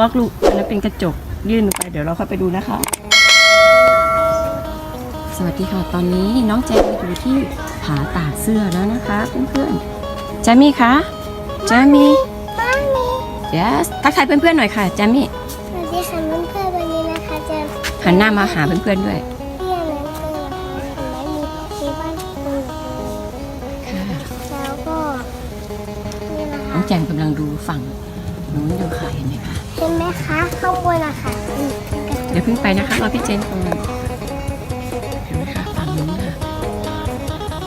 ว่าลูกอันนั้นเป็นกระจกยื่นลงไปเดี๋ยวเราเข้าไปดูนะคะ สวัสดีค่ะตอนนี้น้องแจมอยู่ที่ผาตากเสื้อแล้วนะคะเพื่อนๆแจมี่คะแจมี่ yes ทักทายเพื่อนๆหน่อยค่ะแจมี่สวัสดีค่ะเพื่อนๆวันนี้นะคะจะหันหน้ามาหาเพื่อนๆด้วยเที่ยวนั้นเกิดนะคะเห็นไหมมีมีบ้านคนค่ะแล้วก็นี่นะน้คะองแจมกำลังดูฝั่ง นู้นอยู่ค่ะเห็นไหมคะเห็นไหมคะข้างบนอะค่ะอืมเดี๋ยวเพิ่งไปนะคะรอพี่เจนก่อนเห็นไหมคะฝั่งนู้นค่ะ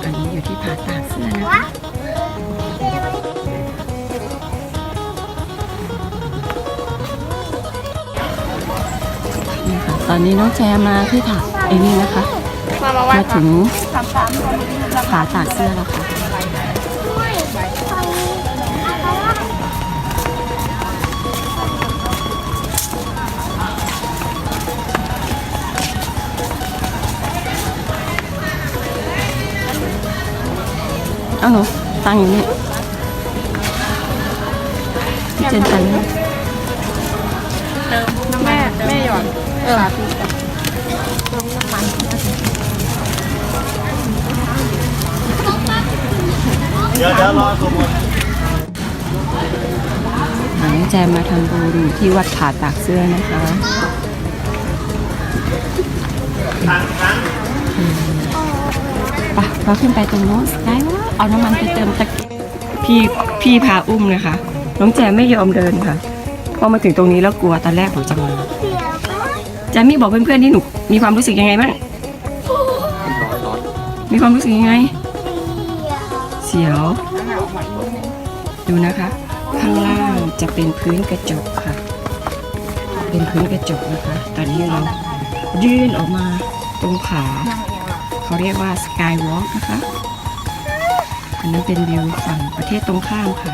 อันนี้อยู่ที่ผาตากเสื้อนะคะนี่ค่ะตอนนี้น้องแจมมาที่ถาไอ้นี่นะคะ มามาไหว้มาค่ะถึงสามสามตอนนี้ราผาตากเสื้อแล้วค่ะ เอาหนูตั้งอยู่นี่พี่เจนตังนี่เติมน้ำแม่แม่หย่อนเออเดี๋ยวเดี๋ยวรอสมุดน้องแจมมาทำบุญที่วัดผาตากเสื้อนะคะ ทางทางไปเราขึ้นไปตรงโน้นได้ว่าเอาน้ำมันไปเติมตะกียบพี่พี่พาอุ้มนะคะ น้องแจมไม่ยอมเดินค่ะ พอมาถึงตรงนี้แล้วกลัวตอนแรกหนูจะมาแจมมี่บอกเพื่อนๆที่หนูมีความรู้สึกยังไงบ้างมีความรู้สึกยังไง เสียว ดูนะคะ ข้างล่างจะเป็นพื้นกระจกค่ะ เป็นพื้นกระจกนะคะ ตอนนี้เรายื่นออกมาตรงผา เขาเรียกว่าสกายวอล์กนะคะ อันนั้นเป็นวิวฝั่งประเทศตรงข้ามค่ะ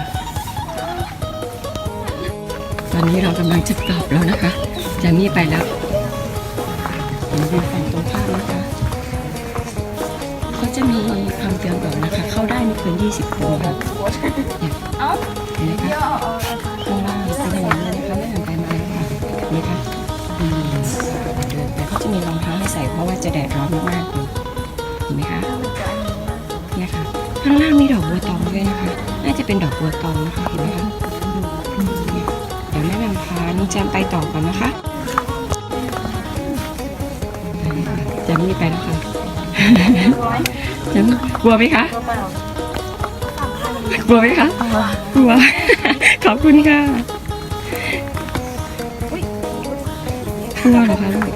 ตอนนี้เรากำลังจะกลับแล้วนะคะ จามี่ไปแล้วเห็นวิวฝั่งตรงข้ามนะคะเขาจะมีคำเตือนบอกนะคะ เข้าได้ไม่เกิน 20 คนค่ะเอ้าเห็นไหมคะข้างล่างเป็นอย่างนี้เลยนะคะไม่หันไปมาเลยค่ะเห็นไหมคะเดินไปเขาจะมีรองเท้าให้ใส่เพราะว่าจะแดดร้อนมากๆ เห็นไหมคะเนี่ยค่ะข้างล่างมีดอกบัวตองด้วยนะคะ น่าจะเป็นดอกบัวตองนะคะเห็นไหมคะเดี๋ยวแม่นำพาน้องแจมไปต่อก่อนนะคะไปค่ะแจมนี่ไปแล้วค่ะจมกลัวไหมคะกลัวไหมคะกลัวขอบคุณค่ะกลัวเหรอคะลูก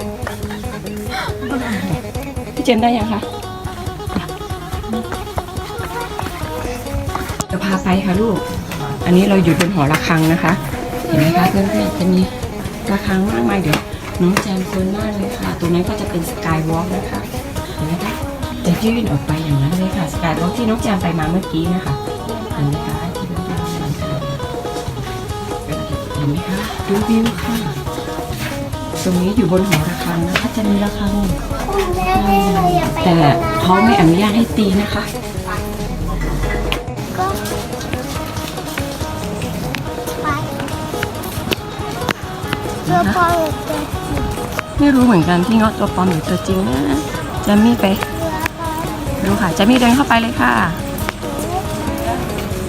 พี่เจมได้ยังคะาไปค่ะลูก อันนี้เราอยู่บนหอระฆังนะคะ เห็นไหมคะเพื่อนๆจะมีระฆังมากมายเดี๋ยวน้องแจมเฟิร์นมากเลยค่ะ ตรงนั้นก็จะเป็นสกายวอล์กนะคะ เห็นไหมคะจะยื่นออกไปอย่างนั้นเลยค่ะ สกายวอล์กที่น้องแจมไปมาเมื่อกี้นะคะ เห็นไหมคะที่เราได้เห็นค่ะเห็นไหมคะดูวิวค่ะ ตรงนี้อยู่บนหอระฆังนะคะ จะมีระฆังคุณแม่แม่เราอย่าไปแต่เขาไม่อนุญาตให้ตีนะคะ เพื่อป้องกันไม่รู้เหมือนกันที่เงาะตัวปลอมหรือตัวจริงนะแจมมี่ไปดูค่ะแจมมี่เดินเข้าไปเลยค่ะ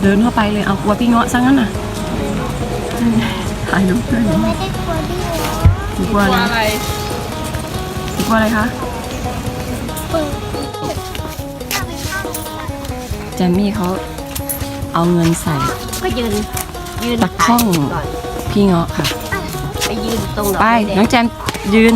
เดินเข้าไปเลยเอากลัวพี่เงาะซะงั้นน่ะถ่ายรูปด้วยหนูไม่ได้กลัวดิหนูกลัวกลัวอะไรอะไรหนูกลัวอะไรคะปึ้งแจมมี่เขาเอาเงินใส่ก็ยืนยืนตะข้องก่อนพี่เงาะค่ะ ไปยืนตรงดอกไปไม้แดน้องงแจมยืน